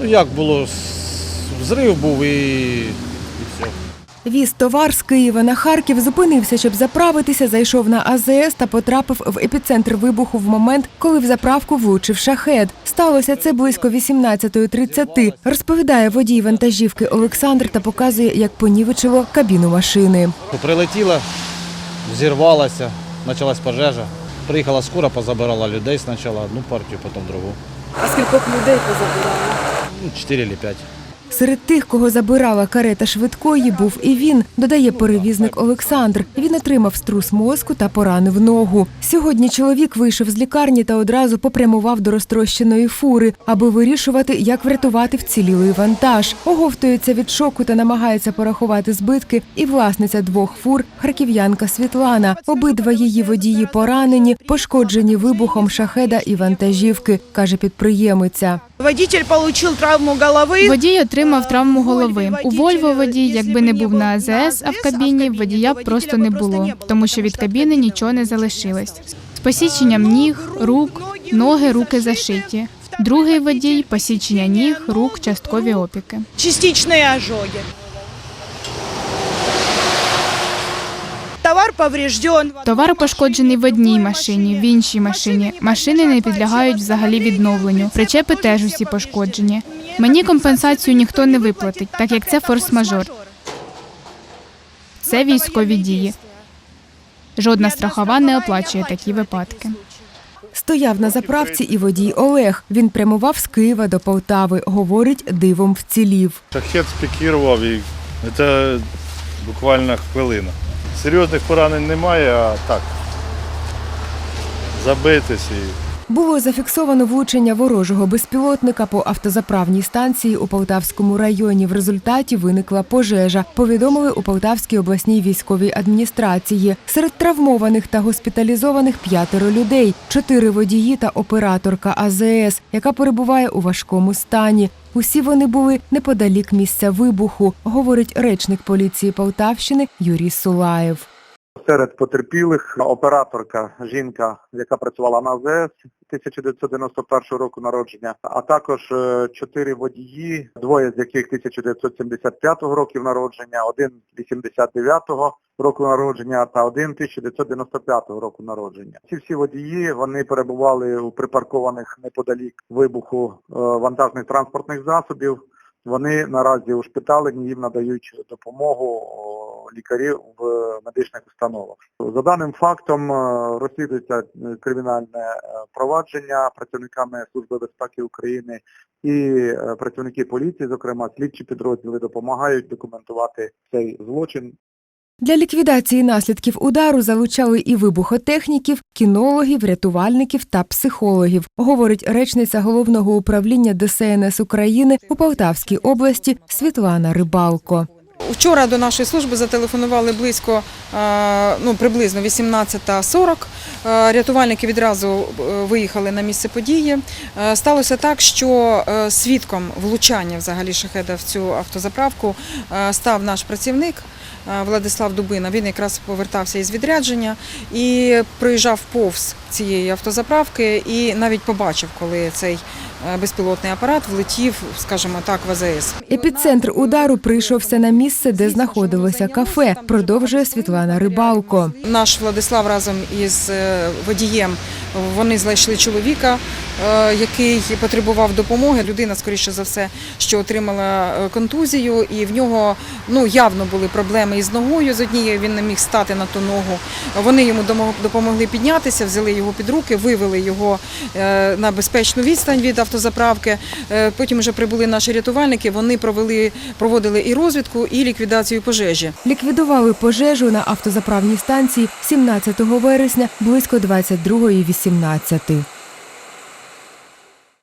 Ну як було, с- взрив був і, і все. Віз товар з Києва на Харків зупинився, щоб заправитися, зайшов на АЗС та потрапив в епіцентр вибуху в момент, коли в заправку влучив шахет. Сталося це близько 18.30, розповідає водій вантажівки Олександр та показує, як понівечило кабіну машини. Прилетіла, взірвалася, почалась пожежа. Приїхала скоро, позабирала людей спочатку, одну партію, потім другу. А скількох людей позабирали? Ну, 4 чи 5. Серед тих, кого забирала карета швидкої, був і він, додає перевізник Олександр. Він отримав струс мозку та поранив ногу. Сьогодні чоловік вийшов з лікарні та одразу попрямував до розтрощеної фури, аби вирішувати, як врятувати вцілілий вантаж. Оговтується від шоку та намагається порахувати збитки. І власниця двох фур харків'янка Світлана. Обидва її водії поранені, пошкоджені вибухом шахеда і вантажівки, каже підприємиця. Водитель получил травму голови. Водій отримав травму голови. У Вольво водій, якби не був на АЗС, а в кабіні водія просто не було, тому що від кабіни нічого не залишилось. З посіченням ніг, рук, ноги, руки зашиті. Другий водій посічення ніг, рук, часткові опіки. Частичні ожоги. Товар поврежден. Товар пошкоджений в одній машині, в іншій машині. Машини не підлягають взагалі відновленню. Причепи теж усі пошкоджені. Мені компенсацію ніхто не виплатить, так як це форс-мажор. Це військові дії. Жодна страхова не оплачує такі випадки. Стояв на заправці і водій Олег. Він прямував з Києва до Полтави. Говорить, дивом вцілів. Шахет спікірував і це буквально хвилина. Серйозних поранень немає, а так. Забитись і Було зафіксовано влучення ворожого безпілотника по автозаправній станції у Полтавському районі. В результаті виникла пожежа. Повідомили у Полтавській обласній військовій адміністрації. Серед травмованих та госпіталізованих п'ятеро людей, чотири водії та операторка АЗС, яка перебуває у важкому стані. Усі вони були неподалік місця вибуху, говорить речник поліції Полтавщини Юрій Сулаєв. Серед потерпілих операторка, жінка, яка працювала на АЗС 1991 року народження, а також е, чотири водії, двоє з яких 1975 років народження, один 89-го року народження та один 1995 року народження. Ці всі водії вони перебували у припаркованих неподалік вибуху е, вантажних транспортних засобів. Вони наразі ушпиталені, їм надають допомогу лікарів в медичних установах. За даним фактом е, розслідується е, кримінальне е, провадження працівниками Служби безпеки України і працівники поліції, зокрема слідчі підрозділи, допомагають документувати цей злочин. Для ліквідації наслідків удару залучали і вибухотехніків, кінологів, рятувальників та психологів, говорить речниця головного управління ДСНС України у Полтавській області Світлана Рибалко. Вчора до нашої служби зателефонували близько, е, ну приблизно 18.40. Е, Рятувальники відразу е, виїхали на місце події. Е, Сталося так, що свідком влучання взагалі шахеда в цю автозаправку став наш працівник. Владислав Дубина, він якраз повертався із відрядження і проїжджав повз цієї автозаправки і навіть побачив, коли цей безпілотний апарат влетів, скажімо так, в АЗС. Епіцентр удару прийшовся на місце, де знаходилося кафе, продовжує Світлана Рибалко. Наш Владислав разом із водієм. Вони знайшли чоловіка, е, який потребував допомоги. Людина, скоріше за все, що отримала е, контузію, і в нього ну явно були проблеми із ногою. З однією він не міг стати на ту ногу. Вони йому допомогли піднятися, взяли його під руки, вивели його е, на безпечну відстань від автозаправки. Е, Потім вже прибули наші рятувальники. Вони провели проводили і розвідку, і ліквідацію пожежі. Ліквідували пожежу на автозаправній станції 17 вересня близько 22.18.